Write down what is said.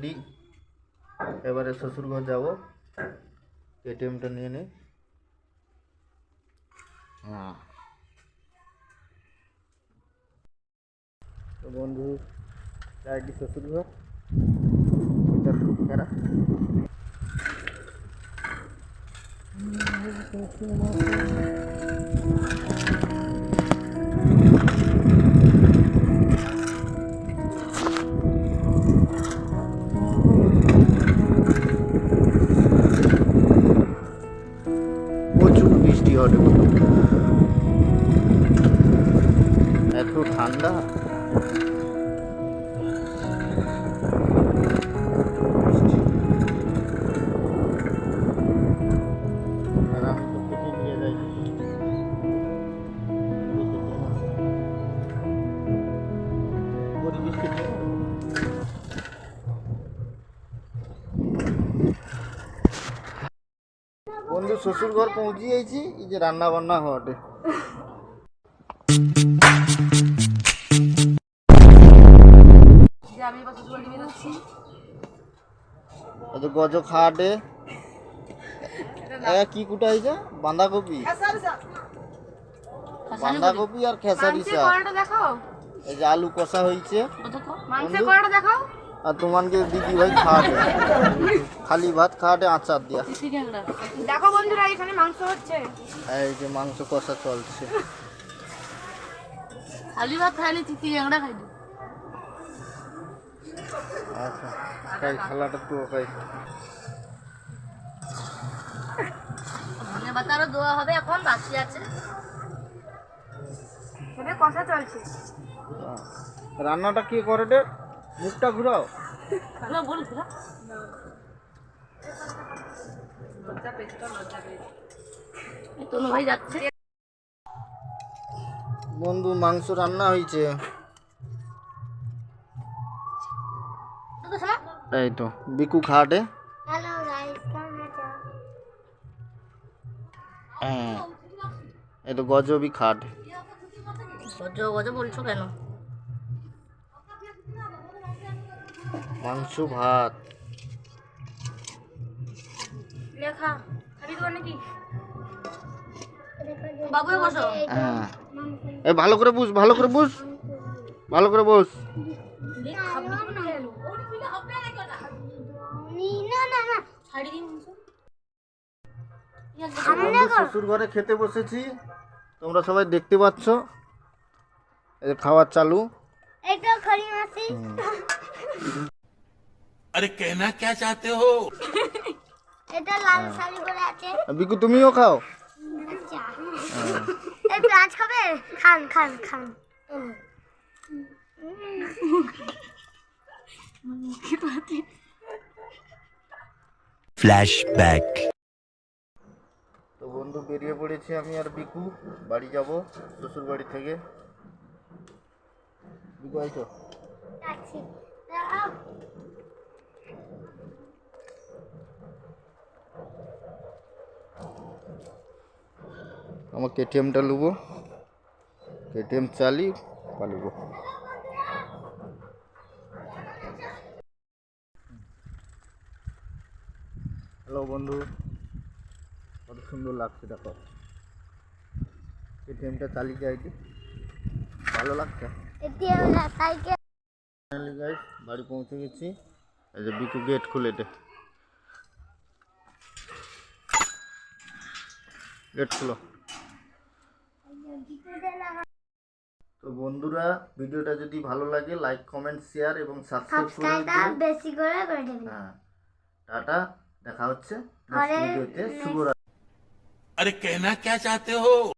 Ready এবারে শ্বশুর ঘর যাব। এটিএমটা নিয়ে নে হ্যাঁ। তো বন্ধু চারটি শ্বশুর ঘর এটা খুব খারাপ প্রচুর বৃষ্টি হবে এত ঠান্ডা? বন্ধু শ্বশুর ঘর পৌঁছে গেছি এই যে রান্না বান্না হওয়াটে যে যে গজ খাটে। এ কি কুটা হয়েছে বাঁধাকপি? বাঁধাকপি আর খেসারি শাক। এই যে আলু কষা হয়েছে। দেখাও। আর তোমাকে দিদি ভাই খাওয়াটে খালি ভাত খাওয়াটে আচার দিয়া। দেখো বন্ধুরা এখানে মাংস হচ্ছে। এই যে মাংস কষা চলছে। খালি ভাত খাইনি চিতি জ্যাংড়া খাইনি আচ্ছা খাই খালাটা তো খাই। ধনে পাতারও দোয়া হবে এখন বাকি আছে। সেটা কষা চলছে। রান্নাটা কে করে রে? মুখটা ঘুরাও। হ্যালো বল ঘুরা তনু ভাই যাচ্ছে। বন্ধু মাংস রান্না হয়েছে। এই তো বিকু খাটে। হ্যালো গাইস কেমন আছো? হ্যাঁ এই তো গজবি খাট। গজ গজ বলছো কেন? মাংস ভাত। লেখা খাবি তো নাকি? বাবু বসো। হ্যাঁ। এই ভালো করে বুঝ ভালো করে বুঝ। ভালো করে বস বন্ধু শ্বশুর ঘরে খেতে বসেছি। তোমরা সবাই দেখতে পাচ্ছ। খাওয়ার চালু। এটা খড়ি মাসি আরে কেনা কে চাতে হো? এটা লাল শাড়ি পরে আছে। বিকু তুমিও খাও? আচ্ছা। এই পেঁয়াজ খাবে? খান খান খান। ফ্ল্যাশব্যাক তো বন্ধু বেরিয়ে পড়েছি আমি আর বিকু। বাড়ি যাব শ্বশুর বাড়ি থেকে। বিকু আইছো? আমার কেটিএমটা নেব কেটিএম চালি পালিব হ্যালো বন্ধু কত সুন্দর লাগছে দেখো। কেটিএমটা চালিয়ে যাইটি ভালো লাগছে? বাড়ি পৌঁছে গেছি। এই যে বিকু গেট খুলে দে। গেট খুলো। তো বন্ধুরা ভিডিওটা যদি ভালো লাগে লাইক কমেন্ট শেয়ার এবং সাবস্ক্রাইব করে সাবস্ক্রাইবটা দিও বেশি করে করে দেবেন হ্যাঁ টাটা দেখা হচ্ছে নেক্সট পরে ভিডিওতে শুভরাত্রি अरे कहना क्या चाहते हो